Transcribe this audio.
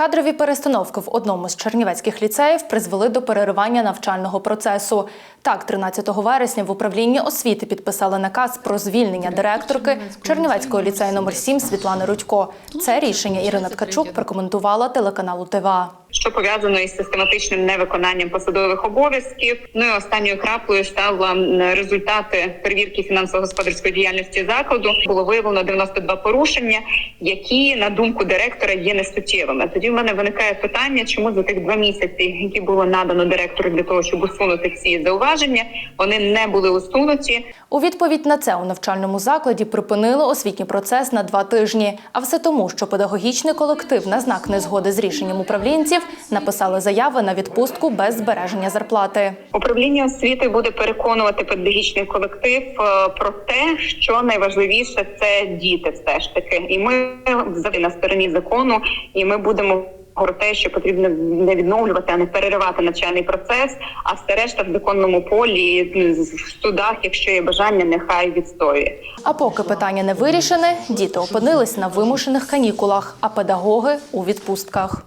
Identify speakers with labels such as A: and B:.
A: Кадрові перестановки в одному з чернівецьких ліцеїв призвели до переривання навчального процесу. Так, 13 вересня в управлінні освіти підписали наказ про звільнення директорки Чернівецького ліцею номер 7 Світлани Рудько. Це рішення Ірина Ткачук прокоментувала телеканалу ТВА.
B: Що пов'язано із систематичним невиконанням посадових обов'язків. Ну і останньою краплею стали м, результати перевірки фінансово-господарської діяльності закладу. Було виявлено 92 порушення, які на думку директора є несуттєвими. Тоді в мене виникає питання, чому за тих два місяці, які було надано директору для того, щоб усунути ці зауваження, вони не були усунуті.
A: У відповідь на це у навчальному закладі припинили освітній процес на два тижні. А все тому, що педагогічний колектив на знак незгоди з рішенням управлінців написали заяви на відпустку без збереження зарплати.
B: Управління освіти буде переконувати педагогічний колектив е, про те, що найважливіше це діти, все ж таки, і ми завжди на стороні закону, і ми будемо. Про те, що потрібно не відновлювати, а не переривати навчальний процес, а все решта в законному полі в судах, якщо є бажання, нехай відстоює.
A: А поки питання не вирішене, діти опинились на вимушених канікулах, а педагоги у відпустках.